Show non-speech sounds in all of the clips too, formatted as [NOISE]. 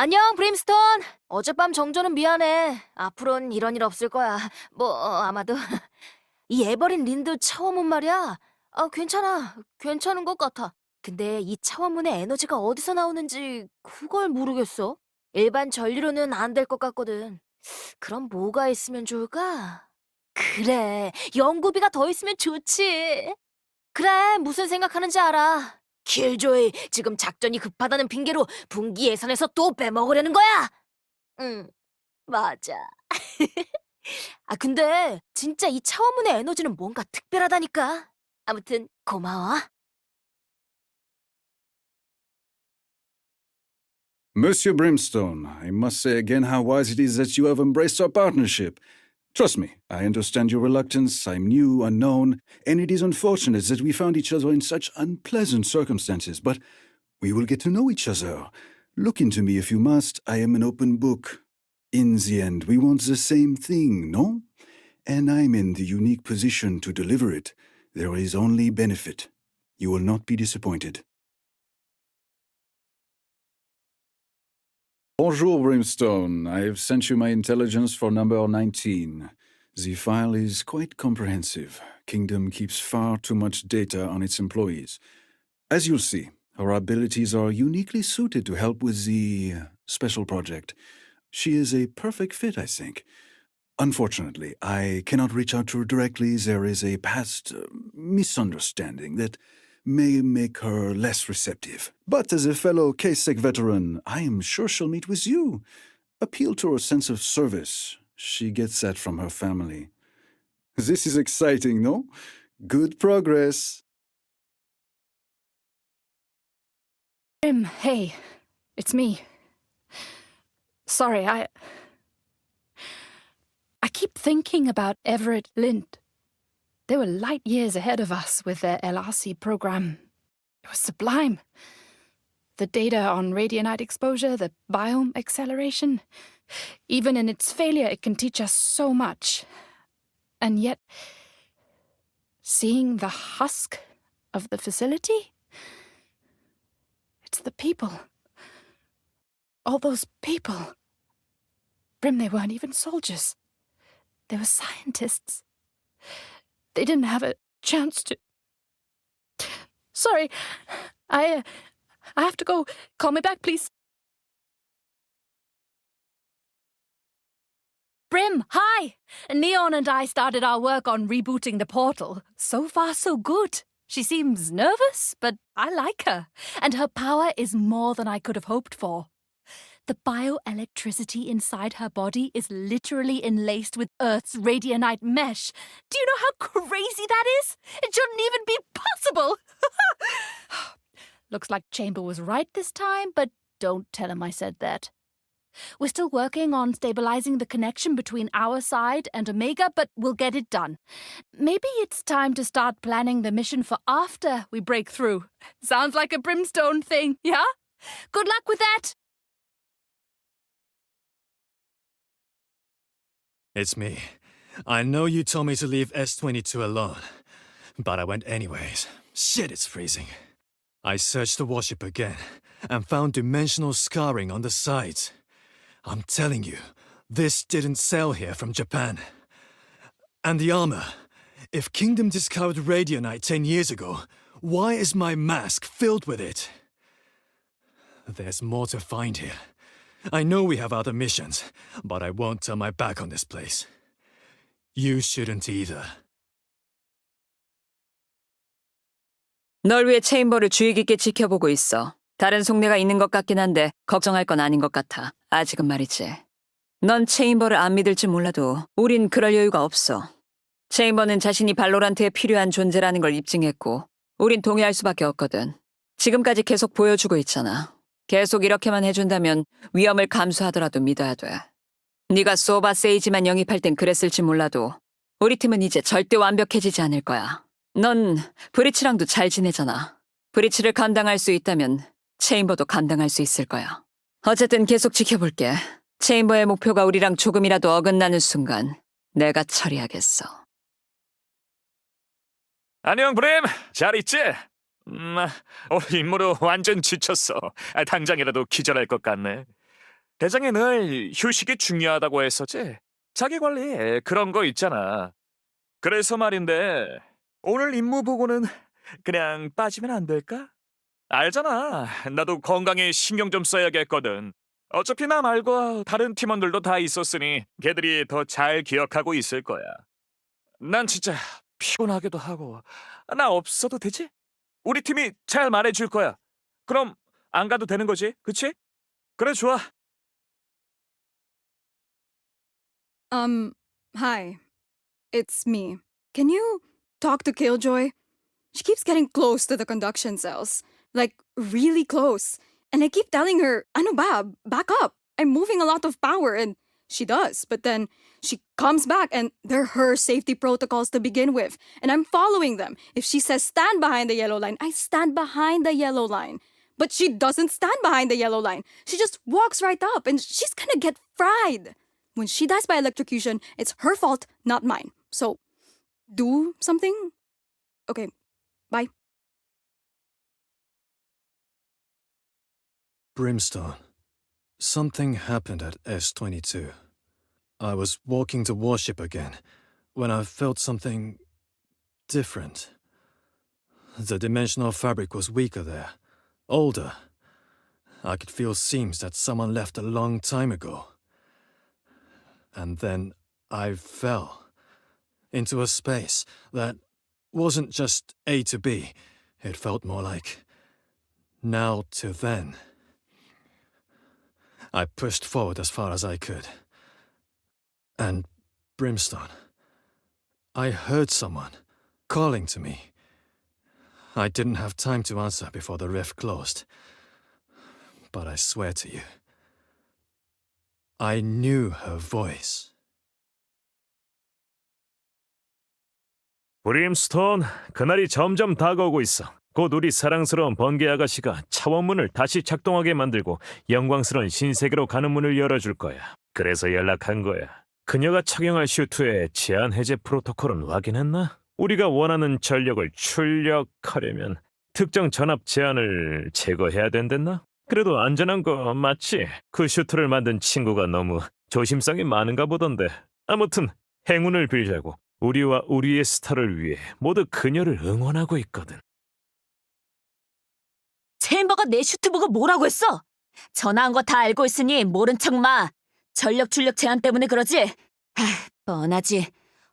안녕, 브림스톤. 어젯밤 정조는 미안해. 앞으론 이런 일 없을 거야. 뭐 어, 아마도 [LAUGHS] 이 에버린 린드 차원문 말이야. 아, 괜찮아. 괜찮은 것 같아. 근데 이 차원문의 에너지가 어디서 나오는지 그걸 모르겠어. 일반 전류로는 안 될 것 같거든. 그럼 뭐가 있으면 좋을까? 그래, 연구비가 더 있으면 좋지. 그래, 무슨 생각하는지 알아. 킬조이, 지금 작전이 급하다는 핑계로 분기 예산에서 또 빼먹으려는 거야? 응, 맞아. 아, 근데 진짜 이 차원문의 에너지는 뭔가 특별하다니까. 아무튼 고마워. Monsieur Brimstone, I must say again how wise it is that you have embraced our partnership. Trust me, I understand your reluctance. I'm new, unknown, and it is unfortunate that we found each other in such unpleasant circumstances, but we will get to know each other. Look into me if you must. I am an open book. In the end, we want the same thing, no? And I'm in the unique position to deliver it. There is only benefit. You will not be disappointed. Bonjour, Brimstone. I have sent you my intelligence for number 19. The file is quite comprehensive. Kingdom keeps far too much data on its employees. As you'll see, her abilities are uniquely suited to help with the special project. She is a perfect fit, I think. Unfortunately, I cannot reach out to her directly. There is a past uh, misunderstanding that may make her less receptive. But as a fellow KSEC veteran, I am sure she'll meet with you. Appeal to her sense of service. She gets that from her family. This is exciting, no? Good progress. Grim, hey, it's me. Sorry, I. I keep thinking about Everett Lind. They were light years ahead of us with their LRC program. It was sublime. The data on radionite exposure, the biome acceleration. Even in its failure, it can teach us so much. And yet, seeing the husk of the facility? It's the people. All those people. Brim, they weren't even soldiers. They were scientists. They didn't have a chance to. Sorry, I. Uh, I have to go. Call me back, please. Brim, hi! Neon and I started our work on rebooting the portal. So far, so good. She seems nervous, but I like her. And her power is more than I could have hoped for. The bioelectricity inside her body is literally enlaced with Earth's radionite mesh. Do you know how crazy that is? It shouldn't even be possible! [SIGHS] Looks like Chamber was right this time, but don't tell him I said that. We're still working on stabilizing the connection between our side and Omega, but we'll get it done. Maybe it's time to start planning the mission for after we break through. Sounds like a brimstone thing, yeah? Good luck with that! It's me. I know you told me to leave S22 alone, but I went anyways. Shit, it's freezing. I searched the warship again and found dimensional scarring on the sides. I'm telling you, this didn't sail here from Japan. And the armor. If Kingdom discovered radionite 10 years ago, why is my mask filled with it? There's more to find here. I know we have other missions, but I won't turn my back on this place. You shouldn't either. 널 위해 체인버를 주의 깊게 지켜보고 있어. 다른 속내가 있는 것 같긴 한데 걱정할 건 아닌 것 같아. 아직은 말이지. 넌 체인버를 안 믿을지 몰라도 우린 그럴 여유가 없어. 체인버는 자신이 발로란트에 필요한 존재라는 걸 입증했고 우린 동의할 수밖에 없거든. 지금까지 계속 보여주고 있잖아. 계속 이렇게만 해준다면 위험을 감수하더라도 믿어야 돼. 네가 소바 세이지만 영입할 땐 그랬을지 몰라도 우리 팀은 이제 절대 완벽해지지 않을 거야. 넌 브리치랑도 잘 지내잖아. 브리치를 감당할 수 있다면 체인버도 감당할 수 있을 거야. 어쨌든 계속 지켜볼게. 체인버의 목표가 우리랑 조금이라도 어긋나는 순간 내가 처리하겠어. 안녕 브렘 잘 있지? 음, 오늘 임무로 완전 지쳤어 아, 당장이라도 기절할 것 같네 대장이 늘 휴식이 중요하다고 했었지. 자기 관리 그런 거 있잖아. 그래서 말인데 오늘 임무 보고는 그냥 빠지면 안 될까? 알잖아. 나도 건강에 신경 좀 써야겠거든. 어차피 나 말고 다른 팀원들도 다 있었으니 걔들이 더 잘 기억하고 있을 거야. 난 진짜 피곤하기도 하고 나 없어도 되지? 우리 팀이 잘 말해줄 거야. 그럼 안 가도 되는 거지, 그치? 그래 좋아. Um, hi. It's me. Can you talk to Killjoy? She keeps getting close to the conduction cells. Like, really close. And I keep telling her, Anubab, back up. I'm moving a lot of power. And she does. But then she comes back and they're her safety protocols to begin with. And I'm following them. If she says stand behind the yellow line, I stand behind the yellow line. But she doesn't stand behind the yellow line. She just walks right up and she's gonna get fried. When she dies by electrocution, it's her fault, not mine. So, do something? Okay, bye. Brimstone. Something happened at S22. I was walking to warship again when I felt something different. The dimensional fabric was weaker there, older. I could feel seams that someone left a long time ago. And then I fell into a space that wasn't just A to B, it felt more like now to then. I pushed forward as far as I could. And Brimstone. I heard someone calling to me. I didn't have time to answer before the rift closed. But I swear to you, I knew her voice. 브림스톤, 그날이 점점 다가오고 있어. 곧 우리 사랑스러운 번개 아가씨가 차원문을 다시 작동하게 만들고 영광스러운 신세계로 가는 문을 열어줄 거야. 그래서 연락한 거야. 그녀가 착용할 슈트의 제한 해제 프로토콜은 확인했나? 우리가 원하는 전력을 출력하려면 특정 전압 제한을 제거해야 된댔나? 그래도 안전한 거 맞지? 그 슈트를 만든 친구가 너무 조심성이 많은가 보던데. 아무튼 행운을 빌자고 우리와 우리의 스타를 위해 모두 그녀를 응원하고 있거든. 챔버가 내 슈트 보고 뭐라고 했어? 전화한 거 다 알고 있으니 모른 척 마. 전력 출력 제한 때문에 그러지? 하, 뻔하지.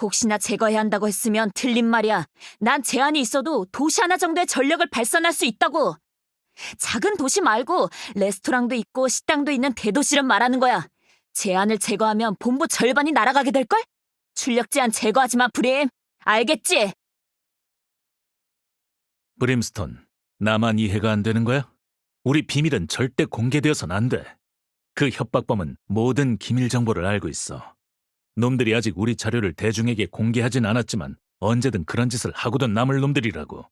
혹시나 제거해야 한다고 했으면 틀린 말이야. 난 제한이 있어도 도시 하나 정도의 전력을 발산할 수 있다고. 작은 도시 말고 레스토랑도 있고 식당도 있는 대도시를 말하는 거야. 제한을 제거하면 본부 절반이 날아가게 될걸? 출력 제한 제거하지 마, 브림. 알겠지? 브림스톤, 나만 이해가 안 되는 거야? 우리 비밀은 절대 공개되어선 안 돼. 그 협박범은 모든 기밀 정보를 알고 있어. 놈들이 아직 우리 자료를 대중에게 공개하진 않았지만 언제든 그런 짓을 하고도 남을 놈들이라고.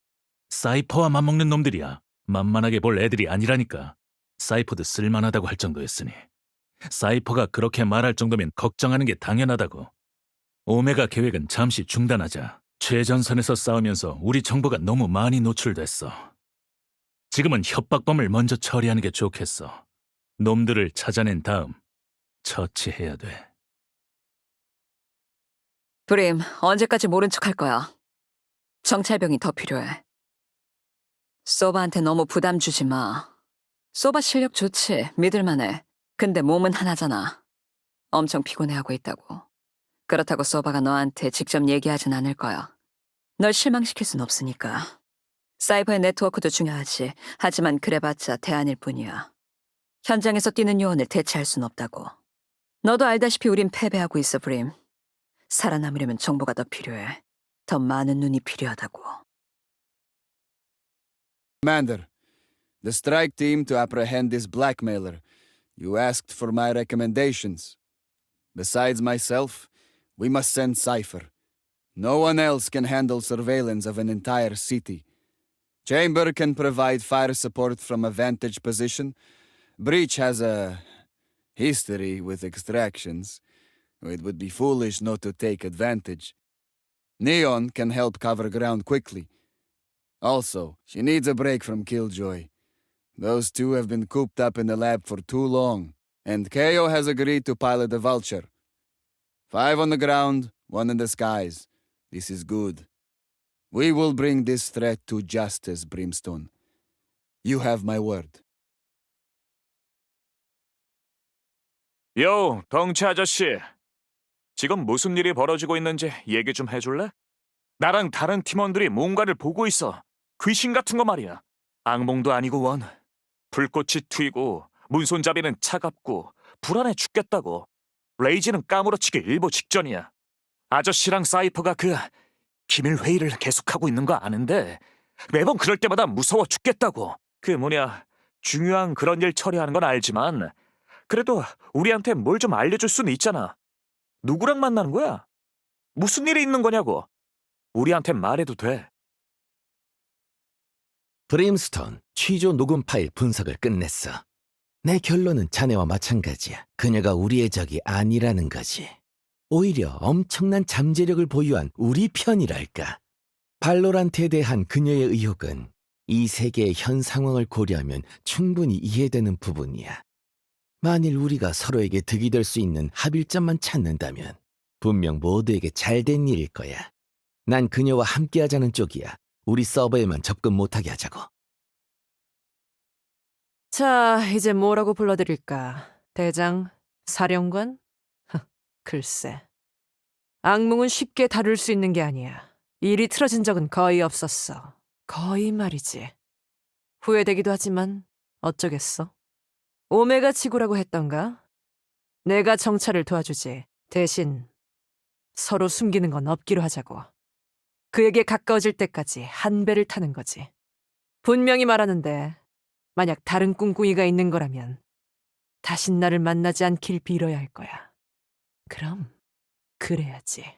사이퍼와 맞먹는 놈들이야. 만만하게 볼 애들이 아니라니까. 사이퍼도 쓸만하다고 할 정도였으니. 사이퍼가 그렇게 말할 정도면 걱정하는 게 당연하다고. 오메가 계획은 잠시 중단하자. 최전선에서 싸우면서 우리 정보가 너무 많이 노출됐어. 지금은 협박범을 먼저 처리하는 게 좋겠어. 놈들을 찾아낸 다음 처치해야 돼. 브림, 언제까지 모른 척 할 거야? 정찰병이 더 필요해. 소바한테 너무 부담 주지 마. 소바 실력 좋지, 믿을만해. 근데 몸은 하나잖아. 엄청 피곤해하고 있다고. 그렇다고 소바가 너한테 직접 얘기하진 않을 거야. 널 실망시킬 순 없으니까. 사이버의 네트워크도 중요하지. 하지만 그래봤자 대안일 뿐이야. 현장에서 뛰는 요원을 대체할 순 없다고. 너도 알다시피 우린 패배하고 있어, 브림. 살아남으려면 정보가 더 필요해. 더 많은 눈이 필요하다고. Commander, the strike team to apprehend this blackmailer. You asked for my recommendations. Besides myself, we must send Cypher. No one else can handle surveillance of an entire city. Chamber can provide fire support from a vantage position. Breach has a history with extractions. It would be foolish not to take advantage. Neon can help cover ground quickly. Also, she needs a break from Killjoy. Those two have been cooped up in the lab for too long, And Ko has agreed to pilot the Vulture. Five on the ground, one in the skies. This is good. We will bring this threat to justice, Brimstone. You have my word. 요, 덩치 아저씨. 지금 무슨 일이 벌어지고 있는지 얘기 좀 해줄래? 나랑 다른 팀원들이 뭔가를 보고 있어. 귀신 같은 거 말이야. 악몽도 아니고 원. 불꽃이 튀고 문손잡이는 차갑고 불안해 죽겠다고. 레이지는 까무러치기 일보 직전이야. 아저씨랑 사이퍼가 그 기밀 회의를 계속하고 있는 거 아는데 매번 그럴 때마다 무서워 죽겠다고. 그 뭐냐 중요한 그런 일 처리하는 건 알지만 그래도 우리한테 뭘 좀 알려줄 수는 있잖아. 누구랑 만나는 거야? 무슨 일이 있는 거냐고. 우리한테 말해도 돼. 브림스톤 취조 녹음 파일 분석을 끝냈어. 내 결론은 자네와 마찬가지야. 그녀가 우리의 적이 아니라는 거지. 오히려 엄청난 잠재력을 보유한 우리 편이랄까. 발로란트에 대한 그녀의 의혹은 이 세계의 현 상황을 고려하면 충분히 이해되는 부분이야. 만일 우리가 서로에게 득이 될 수 있는 합일점만 찾는다면 분명 모두에게 잘 된 일일 거야. 난 그녀와 함께하자는 쪽이야. 우리 서버에만 접근 못하게 하자고. 자, 이제 뭐라고 불러드릴까? 대장? 사령관? 글쎄. 악몽은 쉽게 다룰 수 있는 게 아니야. 일이 틀어진 적은 거의 없었어. 거의 말이지. 후회되기도 하지만 어쩌겠어. 오메가 지구라고 했던가? 내가 정찰을 도와주지. 대신 서로 숨기는 건 없기로 하자고. 그에게 가까워질 때까지 한 배를 타는 거지. 분명히 말하는데 만약 다른 꿍꿍이가 있는 거라면 다신 나를 만나지 않길 빌어야 할 거야. 그럼 그래야지.